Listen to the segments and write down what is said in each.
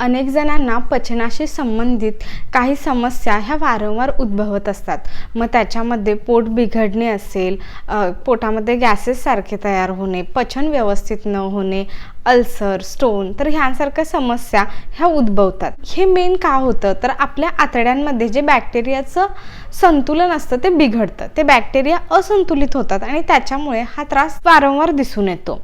अनेक जणांना पचनाशी संबंधित काही समस्या ह्या वारंवार उद्भवत असतात. मग त्याच्यामध्ये पोट बिघडणे असेल पोटामध्ये गॅसेससारखे तयार होणे पचन व्यवस्थित न होणे अल्सर स्टोन तर ह्यांसारख्या समस्या ह्या उद्भवतात. हे मेन का होतं? तर आपल्या आतड्यांमध्ये जे बॅक्टेरियाचं संतुलन असतं ते बिघडतं. ते बॅक्टेरिया असंतुलित होतात आणि त्याच्यामुळे हा त्रास वारंवार दिसून येतो.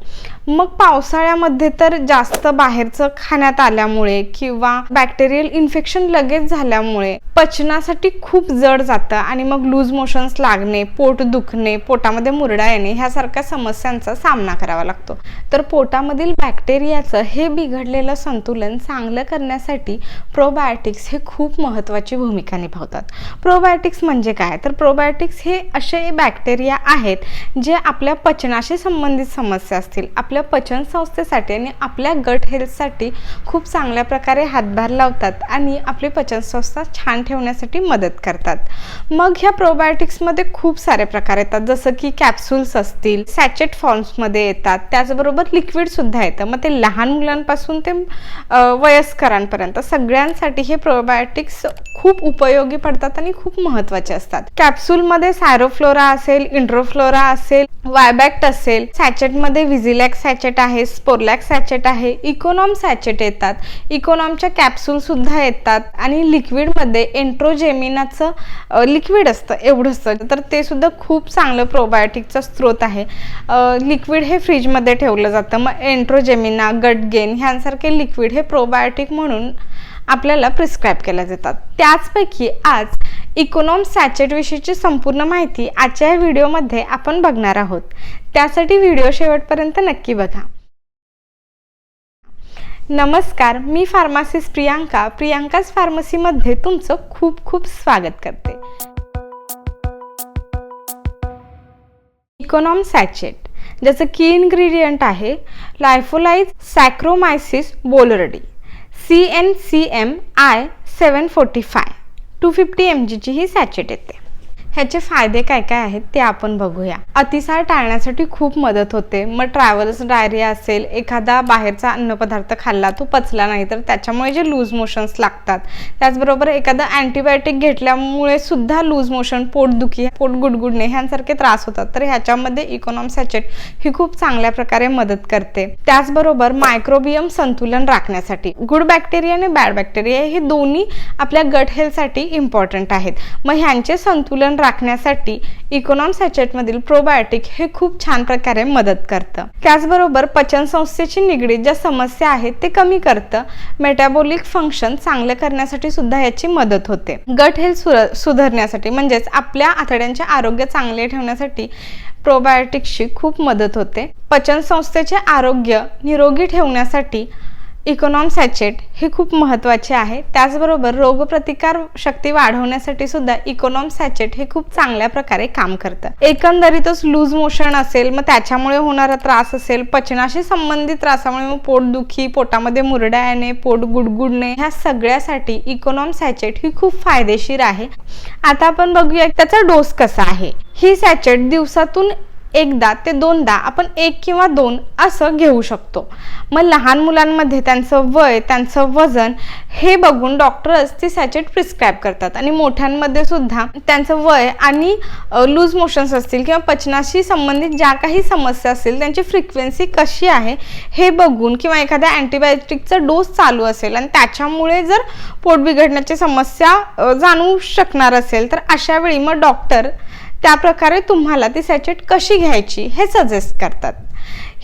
मग पावसाळ्यामध्ये तर जास्त बाहेरचं खाण्यात आल्यामुळे किंवा बॅक्टेरियल इन्फेक्शन लगेच झाल्यामुळे पचनासाठी खूप जड जातं आणि मग लूज मोशन्स लागणे पोट दुखणे पोटामध्ये मुरडा येणे ह्यासारख्या समस्यांचा सामना करावा लागतो. तर पोटामधील बॅक्टेरियाचं हे बिघडलेलं संतुलन चांगलं करण्यासाठी प्रोबायोटिक्स हे खूप महत्त्वाची भूमिका निभावतात. प्रोबायोटिक्स म्हणजे काय? तर प्रोबायोटिक्स हे असे बॅक्टेरिया आहेत जे आपल्या पचनाशी संबंधित समस्या असतील आपल्या पचन संस्थेसाठी आणि आपल्या गट हेल्थसाठी खूप चांगल्या प्रकारे हातभार लावतात आणि आपली पचनसंस्था छान ठेवण्यासाठी मदत करतात. मग ह्या प्रोबायोटिक्समध्ये खूप सारे प्रकार येतात. जसं की कॅप्सूल्स असतील सॅचेट फॉर्म्समध्ये येतात. त्याचबरोबर लिक्विडसुद्धा येतं. येतं मग ते लहान मुलांपासून ते वयस्करांपर्यंत सगळ्यांसाठी हे प्रोबायोटिक्स खूप उपयोगी पडतात आणि खूप महत्त्वाचे असतात. कॅप्सूलमध्ये सायरोफ्लोरा असेल इंड्रोफ्लोरा असेल वायबॅक्ट असेल सॅचेटमध्ये व्हिजिलॅक सॅचेट आहे स्पोरलॅक सॅचेट आहे इकोनॉम सॅचेट येतात. इकोनॉमच्या कॅप्सूलसुद्धा येतात. आणि लिक्विडमध्ये एन्ट्रोजेमिनाचं लिक्विड असतं एवढं असतं तर ते सुद्धा खूप चांगलं प्रोबायोटिकचा स्रोत आहे. लिक्विड हे फ्रीजमध्ये ठेवलं जातं. मग एन्ट्रोजेमिना गटगेन ह्यांसारखे लिक्विड हे प्रोबायोटिक म्हणून आपल्याला प्रिस्क्राईब केल्या जातात. त्याचपैकी आज इकोनॉम सॅचेट विषयीची संपूर्ण माहिती आजच्या या व्हिडिओमध्ये आपण बघणार आहोत. त्यासाठी व्हिडिओ शेवटपर्यंत नक्की बघा. नमस्कार मी फार्मासिस्ट प्रियांका. प्रियांकाच फार्मसीमध्ये तुमचं खूप खूप स्वागत करते. इकोनॉम सॅचेट ज्याचं की इन्ग्रेडियंट आहे lyophilised Saccharomyces boulardii C N C M I seven forty five two fifty M जीची ही सॅचेट येते. ह्याचे फायदे काय काय आहेत ते आपण बघूया. अतिसार टाळण्यासाठी खूप मदत होते. मग ट्रॅव्हल्स डायरिया असेल एखादा बाहेरचा अन्नपदार्थ खाल्ला तो पचला नाही तर त्याच्यामुळे जे लूज मोशन्स लागतात. त्याचबरोबर एखादं अँटीबायोटिक घेतल्यामुळे सुद्धा लूज मोशन पोटदुखी पोट गुडगुडणे ह्यांसारखे त्रास होतात. तर ह्याच्यामध्ये इकोनॉम सॅचेट ही खूप चांगल्या प्रकारे मदत करते. त्याचबरोबर मायक्रोबियम संतुलन राखण्यासाठी. गुड बॅक्टेरिया आणि बॅड बॅक्टेरिया हे दोन्ही आपल्या गट हेल्थसाठी इम्पॉर्टंट आहेत. मग ह्यांचे संतुलन राखण्यासाठी इकोनॉम सॅचेटमधील प्रोबायोटिक हे खूप छान प्रकारे मदत करतं. त्याचबरोबर पचन संस्थेची निगडीत ज्या समस्या आहेत ते कमी करतं. मेटाबॉलिक फंक्शन चांगलं करण्यासाठी सुद्धा याची मदत होते. गट हेल्थ सुर सुधारण्यासाठी म्हणजेच आपल्या आतड्यांचे आरोग्य चांगले ठेवण्यासाठी प्रोबायोटिक्सची खूप मदत होते. पचन संस्थेचे आरोग्य निरोगी ठेवण्यासाठी इकोनॉम सॅचेट हे खूप महत्त्वाचे आहे. त्याचबरोबर रोगप्रतिकार शक्ती वाढवण्यासाठी सुद्धा इकोनॉम सॅचेट हे खूप चांगल्या प्रकारे काम करतं. एकंदरीतच लूज मोशन असेल मग त्याच्यामुळे होणारा त्रास असेल पचनाशी संबंधित त्रासामुळे मग पोटदुखी पोटामध्ये मुरड्या येणे पोट गुडगुडणे ह्या सगळ्यासाठी इकोनॉम सॅचेट ही खूप फायदेशीर आहे. आता आपण बघूया त्याचा डोस कसा आहे. ही सॅचेट दिवसातून एकदा ते दोनदा आपण एक किंवा दोन असं घेऊ शकतो. मग लहान मुलांमध्ये त्यांचं वय त्यांचं वजन हे बघून डॉक्टरच ते सॅचेट प्रिस्क्राईब करतात. आणि मोठ्यांमध्ये सुद्धा त्यांचं वय आणि लूज मोशन्स असतील किंवा पचनाशी संबंधित ज्या काही समस्या असतील त्यांची फ्रिक्वेन्सी कशी आहे हे बघून किंवा एखाद्या अँटीबायोटिकचा डोस चालू असेल आणि त्याच्यामुळे जर पोट बिघडण्याची समस्या जाणू जाणवू शकणार असेल तर अशा वेळी मग डॉक्टर त्या प्रकारे तुम्हाला ती सॅचेट कशी घ्यायची हे सजेस्ट करतात.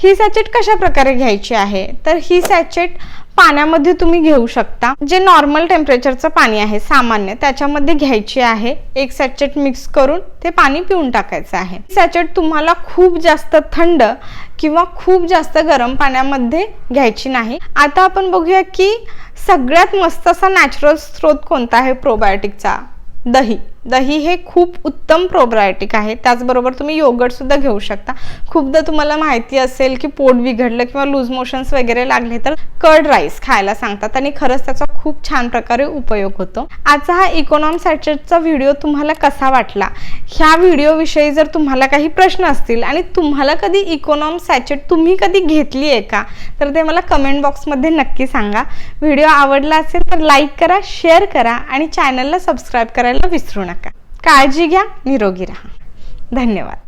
ही सॅचेट कशा प्रकारे घ्यायची आहे? तर ही सॅचेट पाण्यामध्ये तुम्ही घेऊ शकता. जे नॉर्मल टेम्परेचरचं पाणी आहे सामान्य त्याच्यामध्ये घ्यायची आहे. एक सॅचेट मिक्स करून ते पाणी पिऊन टाकायचं आहे. सॅचेट तुम्हाला खूप जास्त थंड किंवा खूप जास्त गरम पाण्यामध्ये घ्यायची नाही. आता आपण बघूया की सगळ्यात मस्त असा नॅचरल स्रोत कोणता आहे प्रोबायोटिकचा दही. दही हे खूप उत्तम प्रोबायोटिक आहे. त्याचबरोबर तुम्ही योगर्टसुद्धा घेऊ शकता. खूपदा तुम्हाला माहिती असेल की पोट बिघडलं किंवा लूज मोशन्स वगैरे लागले तर कर्ड राईस खायला सांगतात आणि खरंच त्याचा खूप छान प्रकारे उपयोग होतो. आजचा हा इकॉनॉम सॅचेटचा व्हिडिओ तुम्हाला कसा वाटला? ह्या व्हिडिओविषयी जर तुम्हाला काही प्रश्न असतील आणि तुम्हाला कधी इकॉनॉम सॅचेट तुम्ही कधी घेतली आहे का? तर ते मला कमेंट बॉक्समध्ये नक्की सांगा. व्हिडिओ आवडला असेल तर लाईक करा शेअर करा आणि चॅनलला सबस्क्राईब करायला विसरू नका. काळजी घ्या निरोगी राहा. धन्यवाद.